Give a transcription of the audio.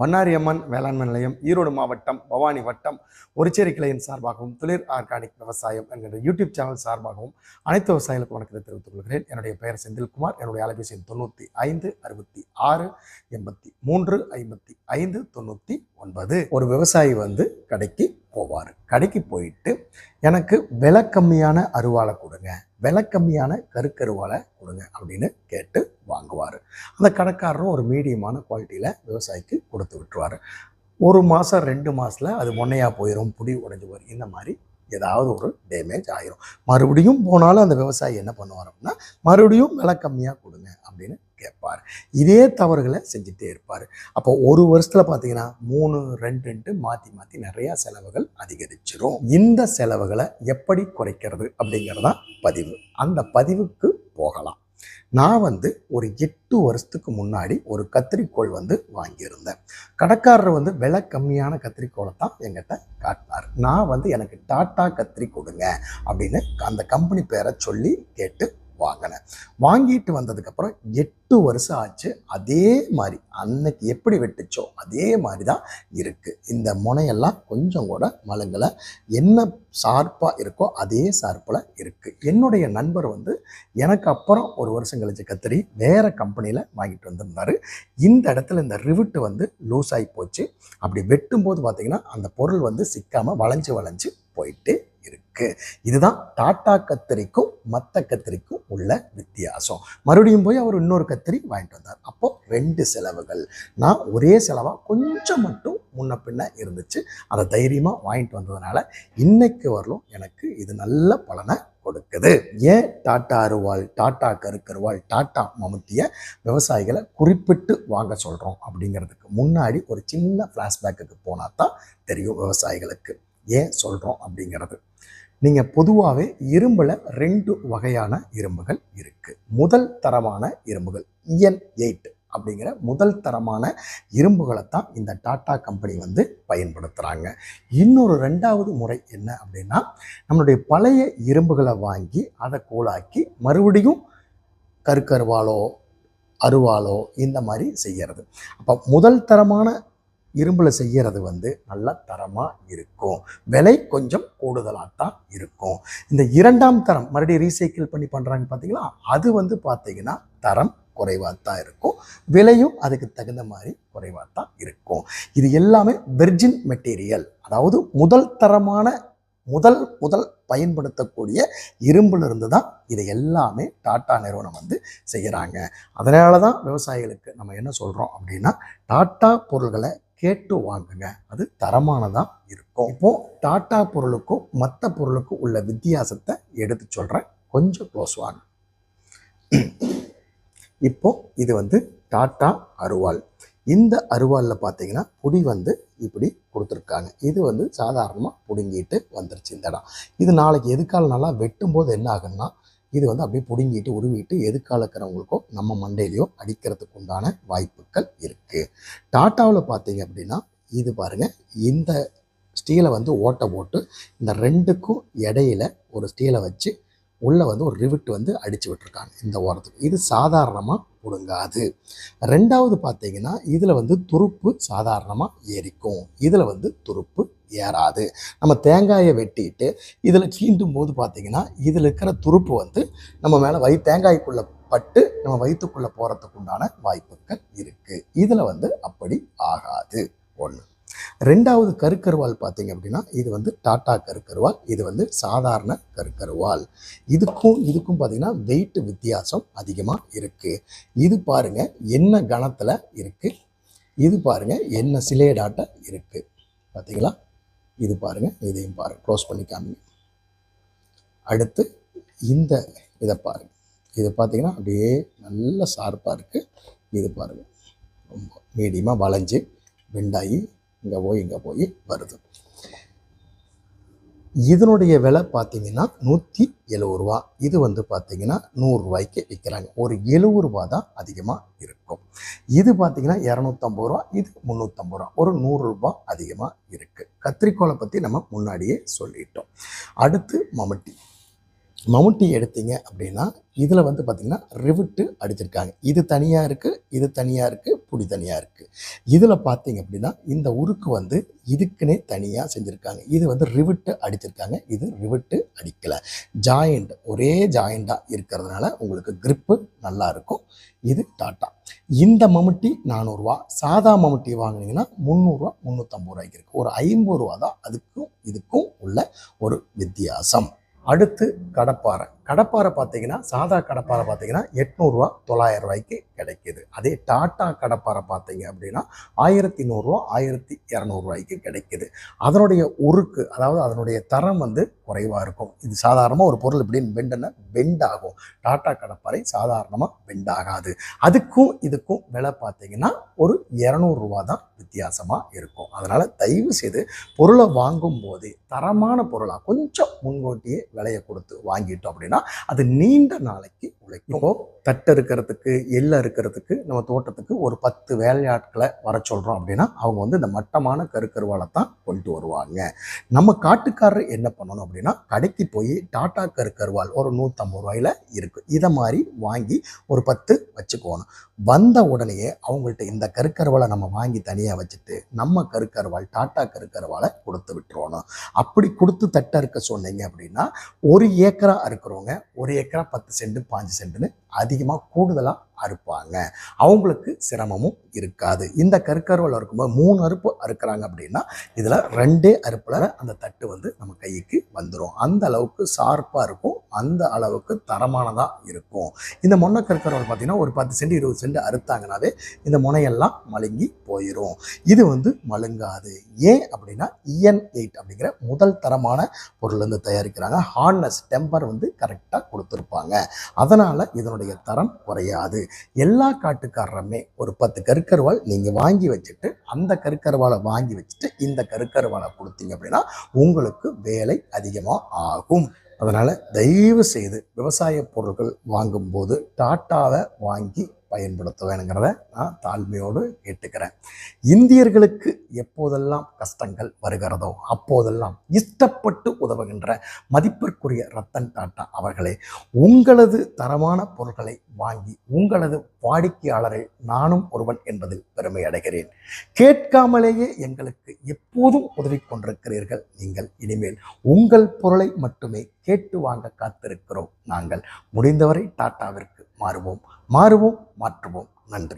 மன்னாரியம்மன் வேளாண்மை நிலையம் ஈரோடு மாவட்டம் பவானி வட்டம் ஒருச்சேரி கிளையின் சார்பாகவும் துளிர் ஆர்கானிக் விவசாயம் என்கிற யூடியூப் சேனல் சார்பாகவும் அனைத்து விவசாயிகளுக்கும் வணக்கத்தை தெரிவித்துக் கொள்கிறேன். என்னுடைய பெயர் செந்தில்குமார். என்னுடைய அலைபேசி எண் தொண்ணூற்றி ஐந்து அறுபத்தி ஆறு எண்பத்தி மூன்று ஐம்பத்தி ஐந்து தொண்ணூற்றி ஒன்பது. ஒரு விவசாயி வந்து கடைக்கு போவார். கடைக்கு போயிட்டு எனக்கு விலை கம்மியான அருவாளை கொடுங்க. விலை கம்மியான கருக்கருவாளை கொடுங்க அப்படின்னு கேட்டு வாங்குவார். அந்த கடைக்காரரும் ஒரு மீடியமான குவாலிட்டியில் விவசாயிக்கு கொடுத்து விட்டுருவார். ஒரு மாதம் ரெண்டு மாதத்தில் அது மொன்னையாக போயிடும் புடி உடைஞ்சு போயிடும் இந்த மாதிரி ஏதாவது ஒரு டேமேஜ் ஆயிரும். மறுபடியும் போனாலும் அந்த விவசாயி என்ன பண்ணுவார் அப்படின்னா மறுபடியும் விலை கம்மியாக கொடுங்க அப்படின்னு கேட்பார். இதே தவறுகளை செஞ்சுட்டே இருப்பார். அப்போ ஒரு வருஷத்தில் பார்த்தீங்கன்னா மூணு ரெண்டுன்ட்டு மாற்றி மாற்றி நிறையா செலவுகள் அதிகரிச்சிடும் இந்த செலவுகளை எப்படி குறைக்கிறது அப்படிங்கிறதான் பதிவு. அந்த பதிவுக்கு போகலாம். நான் வந்து ஒரு எட்டு வருஷத்துக்கு முன்னாடி ஒரு கத்திரிக்கோள் வந்து வாங்கியிருந்தேன். கடைக்காரர் வந்து விலை கம்மியான கத்திரிக்கோளை தான் எங்கிட்ட காட்டினார். நான் வந்து எனக்கு டாட்டா கத்திரி கொடுங்க அப்படின்னு அந்த கம்பெனி பேரை சொல்லி கேட்டு வாங்கினேன். வாங்கிட்டு வந்ததுக்கப்புறம் எட்டு வருஷம் ஆச்சு. அதே மாதிரி அன்னைக்கு எப்படி வெட்டுச்சோ அதே மாதிரி தான் இருக்குது இந்த முனையெல்லாம் கொஞ்சம் கூட மலங்கலை என்ன ஷார்ப்பாக இருக்கோ அதே ஷார்ப்பில் இருக்குது என்னுடைய நண்பர் வந்து எனக்கு அப்புறம் ஒரு வருஷம் கழிச்சு கத்திரி வேறு கம்பெனியில் வாங்கிட்டு வந்திருந்தார். இந்த இடத்துல இந்த ரிவிட்டு வந்து லூஸ் ஆகி போச்சு. அப்படி வெட்டும்போது பார்த்திங்கன்னா அந்த பொருள் வந்து சிக்காமல் வளைஞ்சு வளைஞ்சு போயிட்டு இருக்கு. இதுதான் டாட்டா கத்திரிக்கும் மற்ற கத்திரிக்கும் உள்ள வித்தியாசம். மறுபடியும் போய் அவர் இன்னொரு கத்திரி வாங்கிட்டு வந்தார். அப்போ ரெண்டு செலவுகள். நான் ஒரே செலவாக கொஞ்சம் மட்டும் முன்ன பின்ன இருந்துச்சு. அதை தைரியமாக வாங்கிட்டு வந்ததுனால இன்னைக்கு வரலும் எனக்கு இது நல்ல பலனை கொடுக்குது. ஏன் டாட்டா அருவாள் டாட்டா கருக்கருவாள் டாட்டா மமுத்திய விவசாயிகளை குறிப்பிட்டு வாங்க சொல்கிறோம் அப்படிங்கிறதுக்கு முன்னாடி ஒரு சின்ன ஃப்ளாஷ்பேக்குக்கு போனால் தான் தெரியும் விவசாயிகளுக்கு. ஏன் சொல்கிறோம் அப்படிங்கிறது. நீங்கள் பொதுவாகவே இரும்பில் ரெண்டு வகையான இரும்புகள் இருக்குது முதல் தரமான இரும்புகள் இஎன் எயிட் அப்படிங்கிற முதல் தரமான இரும்புகளை தான் இந்த டாட்டா கம்பெனி வந்து பயன்படுத்துகிறாங்க இன்னொரு ரெண்டாவது முறை என்ன அப்படின்னா நம்மளுடைய பழைய இரும்புகளை வாங்கி அதை கூழாக்கி மறுபடியும் கருக்கருவாலோ அருவாலோ இந்த மாதிரி செய்கிறது அப்போ முதல் தரமான இரும்பில் செய்கிறது வந்து நல்ல தரமாக இருக்கும். விலை கொஞ்சம் கூடுதலாக தான் இருக்கும். இந்த இரண்டாம் தரம் மறுபடியும் ரீசைக்கிள் பண்ணி பண்ணுறாங்க பார்த்தீங்களா அது வந்து பார்த்தீங்கன்னா தரம் குறைவாக தான் இருக்கும். விலையும் அதுக்கு தகுந்த மாதிரி குறைவாக தான் இருக்கும். இது எல்லாமே வெர்ஜின் மெட்டீரியல் அதாவது முதல் தரமான முதல் முதல் பயன்படுத்தக்கூடிய இரும்புலேருந்து தான் இதை எல்லாமே டாட்டா நிறுவனம் வந்து செய்கிறாங்க அதனால தான் விவசாயிகளுக்கு நம்ம என்ன சொல்கிறோம் அப்படின்னா டாட்டா பொருள்களை கேட்டு வாங்குங்க. அது தரமானதாக இருக்கும். இப்போ டாட்டா பொருளுக்கும் மற்ற பொருளுக்கும் உள்ள வித்தியாசத்தை எடுத்து சொல்கிறேன் கொஞ்சம் க்ளோஸ் வாங்க. இப்போ இது வந்து டாட்டா அருவாள். இந்த அருவாளில் பார்த்தீங்கன்னா புடி வந்து இப்படி கொடுத்துருக்காங்க. இது வந்து சாதாரணமாக பிடுங்கிட்டு வந்துருச்சு இந்த இடம். இது நாளைக்கு எதுக்கால நல்லா வெட்டும்போது என்ன ஆகுன்னா இது வந்து அப்படியே பிடுங்கிட்டு உருவிட்டு எதுக்கால இருக்கிறவங்களுக்கோ நம்ம மண்டையிலையோ அடிக்கிறதுக்கு உண்டான வாய்ப்புகள் இருக்குது டாட்டாவில் பார்த்தீங்க அப்படின்னா இது பாருங்கள் இந்த ஸ்டீலை வந்து ஓட்டை போட்டு இந்த ரெண்டுக்கும் இடையில ஒரு ஸ்டீலை வச்சு உள்ளே வந்து ஒரு ரிவிட் வந்து அடித்து விட்டுருக்காங்க இந்த ஓரத்துக்கு. இது சாதாரணமாக பிடுங்காது. ரெண்டாவது பார்த்தீங்கன்னா இதில் வந்து துருப்பு சாதாரணமாக ஏறிக்கும் இதில் வந்து துருப்பு ஏறாது. நம்ம தேங்காயை வெட்டிட்டு இதில் சீண்டும் போது பார்த்தீங்கன்னா இதில் இருக்கிற துருப்பு வந்து நம்ம மேலே வை தேங்காய்க்குள்ளே பட்டு நம்ம வயிற்றுக்குள்ளே போகிறதுக்கு உண்டான வாய்ப்புகள் இருக்குது இதில் வந்து அப்படி ஆகாது. ஒன்று ரெண்டாவது கருக்கருவால் பார்த்தீங்க அப்படின்னா இது வந்து டாட்டா கருக்கருவால் இது வந்து சாதாரண கருக்கருவால். இதுக்கும் இதுக்கும் பார்த்தீங்கன்னா வெயிட் வித்தியாசம் அதிகமாக இருக்குது இது பாருங்கள் என்ன கணத்தில் இருக்குது இது பாருங்கள் என்ன சிலேடாட்ட இருக்குது பார்த்தீங்களா? இது பாருங்கள் இதையும் பாருங்கள் க்ளோஸ் பண்ணி காமிங்க. அடுத்து இந்த இதை பாருங்கள் இது பார்த்தீங்கன்னா அப்படியே நல்ல ஷார்ப்பாக இருக்குது இது பாருங்கள் ரொம்ப மீடியமாக வளைஞ்சு வெண்டாயி இங்கே போய் இங்கே போய் வருது. இதனுடைய விலை பார்த்தீங்கன்னா நூற்றி எழுபது ரூபா. இது வந்து பார்த்தீங்கன்னா நூறுரூவாய்க்கு விற்கிறாங்க ஒரு எழுபது ரூபா தான் அதிகமாக இருக்கும். இது பார்த்தீங்கன்னா இரநூத்தம்பது ரூபா இது முந்நூற்றம்பது ரூபா. ஒரு நூறுரூபா அதிகமாக இருக்குது கத்திரிக்கோலை பற்றி நம்ம முன்னாடியே சொல்லிட்டோம். அடுத்து மம்முட்டி. மவுண்டி எடுத்தீங்க அப்படின்னா இதில் வந்து பார்த்திங்கன்னா ரிவிட்டு அடிச்சிருக்காங்க. இது தனியாக இருக்குது இது தனியாக இருக்குது புடி தனியாக இருக்குது இதில் பார்த்தீங்க அப்படின்னா இந்த உருக்கு வந்து இதுக்குன்னே தனியாக செஞ்சுருக்காங்க. இது வந்து ரிவிட்டு அடிச்சிருக்காங்க. இது ரிவிட்டு அடிக்கலை. ஜாயிண்ட் ஒரே ஜாயிண்டாக இருக்கிறதுனால உங்களுக்கு கிரிப்பு நல்லா இருக்கும். இது டாட்டா இந்த மம்முட்டி நானூறுரூவா சாதா மம்முட்டி வாங்கினீங்கன்னா முந்நூறுரூவா முந்நூற்றம்பது ரூபாய்க்கு இருக்குது ஒரு ஐம்பது ரூபா தான் அதுக்கும் இதுக்கும் உள்ள ஒரு வித்தியாசம். அடுத்து கடப்பாறை. கடப்பாறை பார்த்தீங்கன்னா சாதா கடப்பாறை பார்த்தீங்கன்னா எட்நூறுரூவா தொள்ளாயிரம் ரூபாய்க்கு கிடைக்கிது. அதே டாட்டா கடப்பாறை பார்த்தீங்க அப்படின்னா ஆயிரத்தி நூறுரூவா ஆயிரத்தி இரநூறுவாய்க்கு கிடைக்கிது. அதனுடைய உருக்கு அதாவது அதனுடைய தரம் வந்து குறைவாக இருக்கும். இது சாதாரணமாக ஒரு பொருள் இப்படின்னு பெண்டுன்னா பெண்ட் ஆகும். டாட்டா கடப்பாறை சாதாரணமாக பெண்ட் ஆகாது. அதுக்கும் இதுக்கும் விலை பார்த்தீங்கன்னா ஒரு இரநூறுவா தான் வித்தியாசமாக இருக்கும். அதனால் தயவு செய்து பொருளை வாங்கும் போதே தரமான பொருளாக கொஞ்சம் முன்கூட்டியே விலையை கொடுத்து வாங்கிட்டோம் அப்படின்னா அது நீண்ட நாளைக்கு உழைக்கும் இப்போ தட்டு இருக்கிறதுக்கு எள்ளை இருக்கிறதுக்கு நம்ம தோட்டத்துக்கு ஒரு பத்து வேலையாட்களை வர சொல்கிறோம் அப்படின்னா அவங்க வந்து இந்த மட்டமான கருக்கருவாலை தான் கொண்டு வருவாங்க. நம்ம காட்டுக்காரர் என்ன பண்ணணும் அப்படின்னா கடைக்கு போய் டாட்டா கருக்கருவால் ஒரு நூற்றம்பது ரூபாயில இருக்குது இதை மாதிரி வாங்கி ஒரு பத்து வச்சுக்கோணும். வந்த உடனேயே அவங்கள்ட்ட இந்த கருக்கருவாலை நம்ம வாங்கி தனியாக வச்சுட்டு நம்ம கருக்கருவால் டாட்டா கருக்கருவாலை கொடுத்து விட்டுருவோம் அப்படி கொடுத்து தட்டை இருக்க சொன்னீங்க அப்படின்னா ஒரு ஏக்கரா அறுக்கிறவங்க ஒரு ஏக்கரா பத்து சென்ட் பாஞ்சு சென்ட்னு அதிகமாக கூடுதலாக அறுப்பாங்க. அவங்களுக்கு சிரமமும் இருக்காது. இந்த கருக்கருவல் அறுக்கும்போது மூணு அறுப்பு அறுக்கிறாங்க அப்படின்னா இதில் ரெண்டே அறுப்பில் அந்த தட்டு வந்து நம்ம கைக்கு வந்துடும் அந்த அளவுக்கு ஷார்ப்பாக இருக்கும். அந்த அளவுக்கு தரமானதாக இருக்கும். இந்த முன்ன கருக்கருவல் பார்த்தீங்கன்னா ஒரு பத்து சென்ட் இருபது சென்ட் அறுத்தாங்கனாவே இந்த முனையெல்லாம் மழுங்கி போயிடும் இது வந்து மழுங்காது. ஏன் அப்படின்னா இஎன் எயிட் அப்படிங்கிற முதல் தரமான பொருள் வந்து தயாரிக்கிறாங்க. ஹார்னஸ் டெம்பர் வந்து கரெக்டாக கொடுத்துருப்பாங்க. அதனால் இதனுடைய தரம் குறையாது. எல்லா காட்டுக்காரருமே ஒரு பத்து கருக்கருவால் நீங்கள் வாங்கி வச்சுட்டு அந்த கருக்கருவாளை வாங்கி வச்சுட்டு இந்த கருக்கருவாளை கொடுத்தீங்க அப்படின்னா உங்களுக்கு வேலை அதிகமாக ஆகும். அதனால் தயவு செய்து விவசாய பொருட்கள் வாங்கும்போது டாட்டாவை வாங்கி பயன்படுத்த வேணுங்கிறத நான் தாழ்மையோடு கேட்டுக்கிறேன். இந்தியர்களுக்கு எப்போதெல்லாம் கஷ்டங்கள் வருகிறதோ அப்போதெல்லாம் இஷ்டப்பட்டு உதவுகின்ற மதிப்பிற்குரிய ரத்தன் டாட்டா அவர்களே உங்களது தரமான பொருட்களை வாங்கி உங்களது வாடிக்கையாளரை நானும் ஒருவன் என்பதில் பெருமை அடைகிறேன். கேட்காமலேயே எங்களுக்கு எப்போதும் உதவி கொண்டிருக்கிறீர்கள் நீங்கள். இனிமேல் உங்கள் பொருளை மட்டுமே கேட்டு வாங்க காத்திருக்கிறோம். நாங்கள் முடிந்தவரை டாட்டாவிற்கு மாறுவோம். மாறுவோம் மாற்றுவோம். நன்றி.